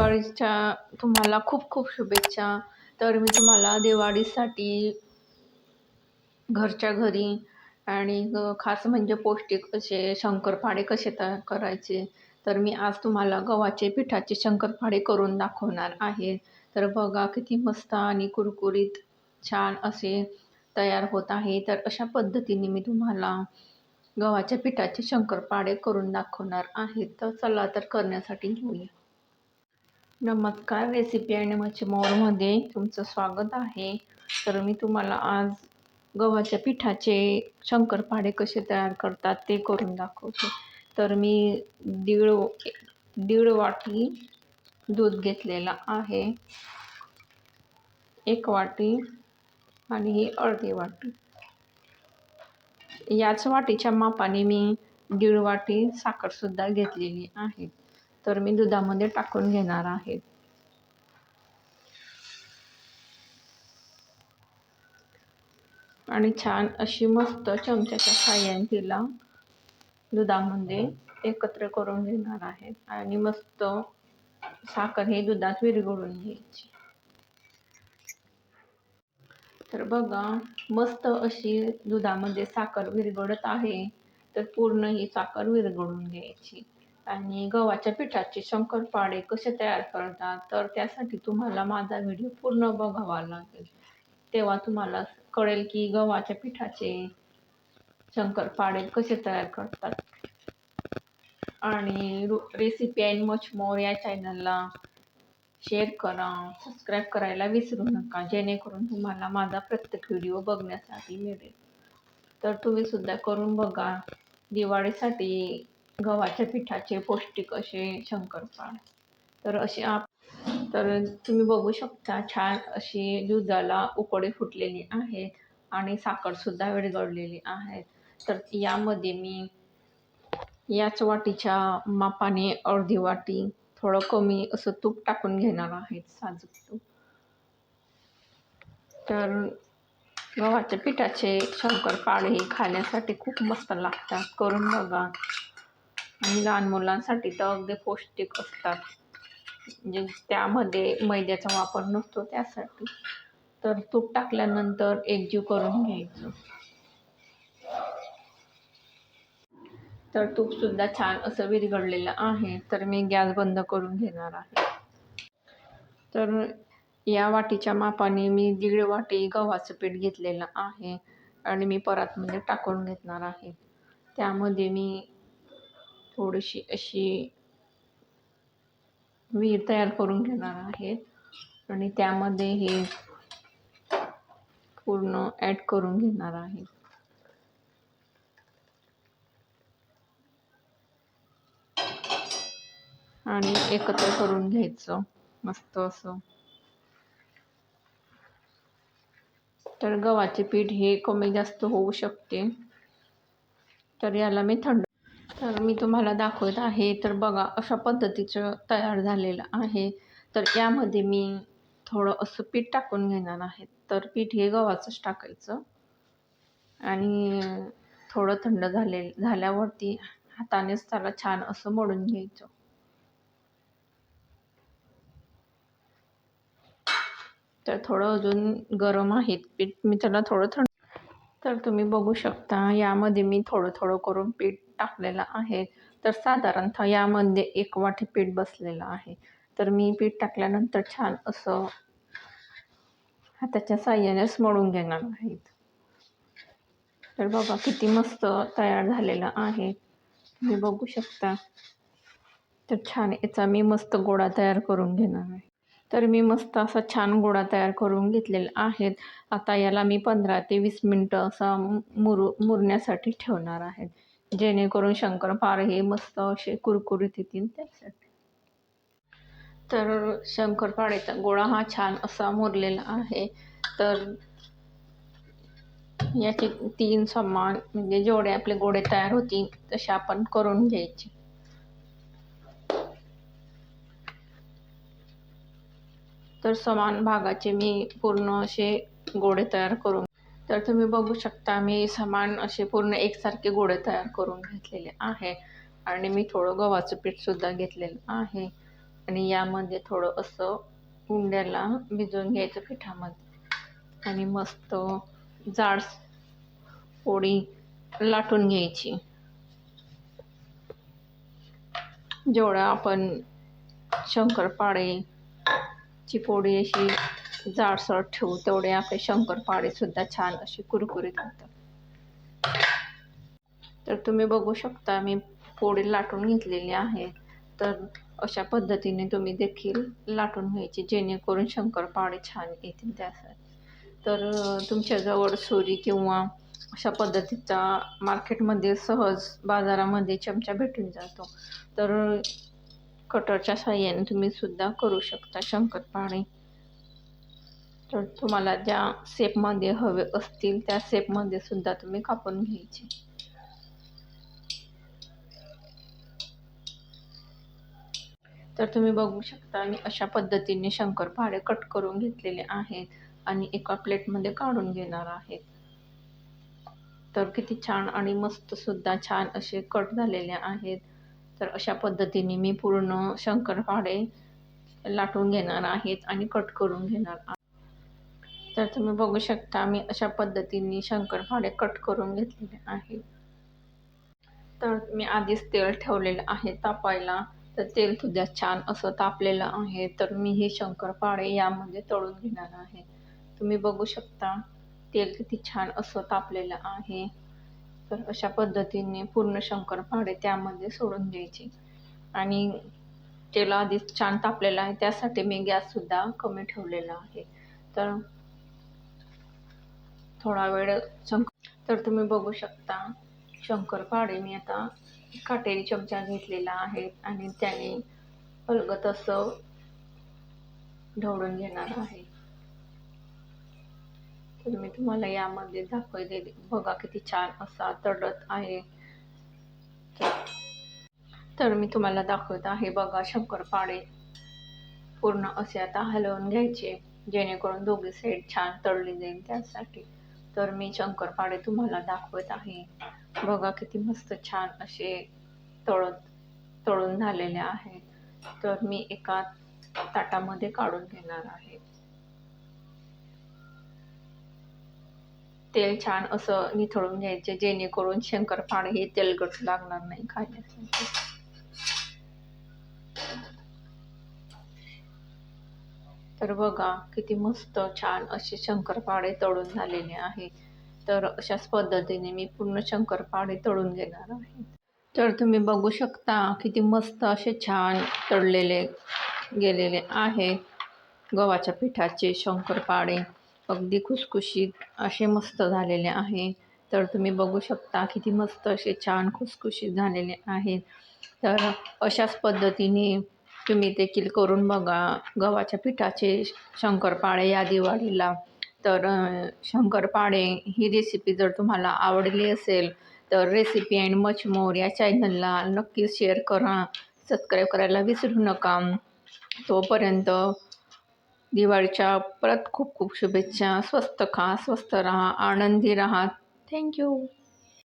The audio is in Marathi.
दिवाळीच्या तुम्हाला खूप खूप शुभेच्छा. तर मी तुम्हाला दिवाळीसाठी घरच्या घरी आणि खास म्हणजे पौष्टिक असे शंकरपाळे कसे तयार करायचे तर मी आज तुम्हाला गव्हाचे पिठाचे शंकरपाळे करून दाखवणार आहे. तर बघा किती मस्त आणि कुरकुरीत छान असे तयार होत आहे. तर अशा पद्धतीने मी तुम्हाला गव्हाच्या पिठाचे शंकरपाळे करून दाखवणार आहे. तर चला तर करण्यासाठी घेऊया नमस्कार रेसिपी आणि मच्छीमोरमध्ये तुमचं स्वागत आहे. तर मी तुम्हाला आज गव्हाच्या पिठाचे शंकरपाडे कसे तयार करतात ते करून दाखवते. तर मी दीड दीड वाटी दूध घेतलेलं आहे. एक वाटी आणि ही अर्धी वाटी. याच वाटीच्या मापाने मी दीड वाटी साखरसुद्धा घेतलेली आहे. तर मी दुधामध्ये टाकून घेणार आहे. आणि छान अशी मस्त चमच्याच्या साह्याने तिला दुधामध्ये एकत्र करून घेणार आहे. आणि मस्त साखर हे दुधात विरघळून घ्यायची. तर बघा मस्त अशी दुधामध्ये साखर विरघळत आहे तर पूर्ण ही साखर विरघळून घ्यायची. आणि गव्हाच्या पिठाचे शंकरपाळे कसे तयार करतात तर त्यासाठी तुम्हाला माझा व्हिडिओ पूर्ण बघावा लागेल. तेव्हा तुम्हाला कळेल की गव्हाच्या पिठाचे शंकरपाळे कसे तयार करतात. आणि रेसिपी अँड मच मोर या चॅनलला शेअर करा सबस्क्राईब करायला विसरू नका जेणेकरून तुम्हाला माझा प्रत्येक व्हिडिओ बघण्यासाठी मिळेल. तर तुम्ही सुद्धा करून बघा. दिवाळीसाठी गव्हाच्या पिठाचे पौष्टिक असे शंकरपाळ तर असे आप तर तुम्ही बघू शकता छान अशी दुधाला उकडे फुटलेली आहेत आणि साखरसुद्धा विरघळलेली आहे तर यामध्ये मी याच वाटीच्या मापाने अर्धी वाटी थोडं कमी असं तूप टाकून घेणार आहे साजूक तूप. तर गव्हाच्या पिठाचे शंकरपाळे खाण्यासाठी खूप मस्त लागतात. करून बघा. आणि लहान मुलांसाठी तर अगदी पौष्टिक असतात. म्हणजे त्यामध्ये मैद्याचा वापर नसतो त्यासाठी. तर तूप टाकल्यानंतर एकजीव करून घ्यायचं. तर तूपसुद्धा छान असं विरघळलेलं आहे. तर मी गॅस बंद करून घेणार आहे. तर या वाटीच्या मापाने मी दीड वाटी गव्हाचं पीठ घेतलेलं आहे. आणि मी परतमध्ये म्हणजे टाकून घेणार आहे. त्यामध्ये मी थोडीशी अशी विहीर तयार करून घेणार आहे आणि त्यामध्ये हे पूर्ण ॲड करून घेणार आहे आणि एकत्र करून घ्यायचं. मस्त असं. तर गव्हाचे पीठ हे कमी जास्त होऊ शकते. तर याला मी थंड मी तुम्हाला दाखवत आहे तर बघा अशा पद्धतीचं तयार झालेलं आहे. तर यामध्ये मी थोडं असं पीठ टाकून घेणार आहे. तर पीठ हे गव्हाचंच टाकायचं. आणि थोडं थंड झाले झाल्यावरती हातानेच त्याला छान असं मोडून घ्यायचं. तर थोडं अजून गरम आहे पीठ. मी त्याला थोडं थंड तर तुम्ही बघू शकता यामध्ये मी थोडं थोडं करून पीठ टाकलेला आहे. तर साधारणतः यामध्ये एक वाटी पीठ बसलेलं आहे. तर मी पीठ टाकल्यानंतर छान असं हाताच्या साह्यानेच मळून घेणार आहेत तर बघा किती मस्त तयार झालेलं आहे. तुम्ही बघू शकता. तर छान याचा मी मस्त गोळा तयार करून घेणार आहे. तर मी मस्त असा छान गोळा तयार करून घेतलेला आहेत आता याला मी पंधरा ते वीस मिनटं असा मुरू मुरण्यासाठी ठेवणार आहे. जेणेकरून शंकरपाळे हे मस्त असे कुरकुरीत येतील त्यासाठी. तर शंकरपाळेचा गोळा हा छान असा मुरलेला आहे. तर याचे तीन समान म्हणजे जेवढे आपले गोळे तयार होतील तसे आपण करून घ्यायचे. तर समान भागाचे मी पूर्ण असे गोळे तयार करून तर तुम्ही बघू शकता मी समान असे पूर्ण एकसारखे गोळे तयार करून घेतलेले आहे. आणि मी थोडं गव्हाचं पीठसुद्धा घेतलेलं आहे. आणि यामध्ये थोडं असं उंड्याला भिजवून घ्यायचं पिठामध्ये. आणि मस्त जाड पोळी लाटून घ्यायची. जेवढा आपण शंकरपाळेची पोळी अशी जाडसर ठेवू तेवढे आपले शंकरपाळेसुद्धा छान अशी कुरकुरीत होतात. तर तुम्ही बघू शकता मी पोळी लाटून घेतलेली आहे. तर अशा पद्धतीने तुम्ही देखील लाटून घ्यायची जेणेकरून शंकरपाळे छान येतील त्यासाठी. तर तुमच्याजवळ सुरी किंवा अशा पद्धतीचा मार्केटमध्ये सहज बाजारामध्ये चमचा भेटून जातो. तर कटरच्या साह्याने तुम्ही सुद्धा करू शकता शंकरपाळे तर तुम्हाला ज्या शेपमध्ये हवे असतील त्या शेपमध्ये सुद्धा तुम्ही कापून घ्यायचे. तर तुम्ही बघू शकता मी अशा पद्धतीने शंकरपाळे कट करून घेतलेले आहेत आणि एका प्लेटमध्ये काढून घेणार आहेत. तर किती छान आणि मस्त सुद्धा छान असे कट झालेले आहेत. तर अशा पद्धतीने मी पूर्ण शंकरपाळे लाटून घेणार आहेत आणि कट करून घेणार तर तुम्ही बघू शकता मी अशा पद्धतीने शंकरपाळे कट करून घेतलेले आहे. तर मी आधीच तेल ठेवलेलं आहे तापायला. तर तेल सुद्धा छान असं तापलेलं आहे. तर मी हे शंकरपाळे यामध्ये तळून घेणार आहे. तुम्ही बघू शकता तेल किती छान असं तापलेलं आहे. तर अशा पद्धतीने पूर्ण शंकरपाळे त्यामध्ये सोडून द्यायचे. आणि तेल आधीच छान तापलेलं आहे. त्यासाठी मी गॅससुद्धा कमी ठेवलेला आहे. तर थोडा वेळ शंक तर तुम्ही बघू शकता शंकरपाळे मी आता काटेरी चमचा घेतलेला आहे आणि त्याने अलगत असं ढवळून घेणार आहे. तर मी तुम्हाला यामध्ये दाखवले बघा किती छान असा तडत आहे. तर मी तुम्हाला दाखवत आहे बघा शंकरपाळे पूर्ण असे आता हलवून घ्यायचे जेणेकरून दोघे साईड छान तळली जाईल त्यासाठी. तर मी शंकरपाळे तुम्हाला दाखवत आहे. बघा किती मस्त छान असे तळत तळून झालेले आहेत तर मी एका ताटामध्ये काढून घेणार आहे. तेल छान असं निथळून घ्यायचे जेणेकरून शंकरपाळे हे तेलकट लागणार नाही खाण्यासाठी तर बघा किती मस्त छान असे शंकरपाळे तळून झालेले आहे तर अशाच पद्धतीने मी पूर्ण शंकरपाळे तळून घेणार आहे. तर तुम्ही बघू शकता किती मस्त असे छान तळलेले गेलेले आहे गव्हाच्या पिठाचे शंकरपाळे. अगदी खुसखुशीत असे मस्त झालेले आहे. तर तुम्ही बघू शकता किती मस्त असे छान खुसखुशीत झालेले आहेत. तर अशाच पद्धतीने तुम्ही देखील करून बघा. गव्हाच्या पिठाचे शंकरपाळे या दिवाळीला. तर शंकरपाळे ही रेसिपी जर तुम्हाला आवडली असेल तर रेसिपी अँड मच मोर या चॅनलला नक्कीच शेअर करा. सबस्क्राईब करायला विसरू नका. तोपर्यंत दिवाळीच्या परत खूप खूप शुभेच्छा. स्वस्त खा स्वस्त राहा आनंदी राहा. थँक्यू